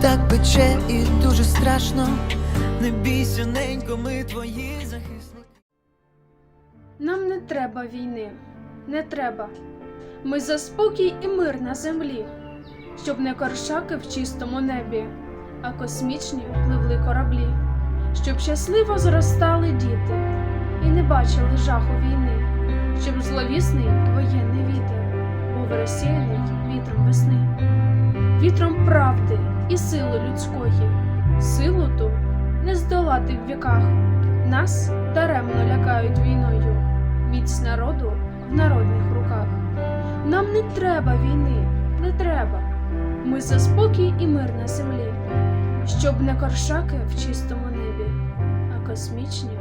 так пече і дуже страшно. Не бійся, ненько, ми твої захисники. Нам не треба війни, не треба. Ми за спокій і мир на землі, щоб не коршаки в чистому небі, а космічні пливли кораблі, щоб щасливо зростали діти і не бачили жаху війни, щоб зловісний воєнний вітер був розсіяний вітром весни, вітром правди і сили людської, силу ту не здолати в віках. Нас даремно лякають війною, міць народу в народних руках. Нам не треба війни, не треба. Ми за спокій і мир на землі, щоб не коршаки в чистому небі, а космічні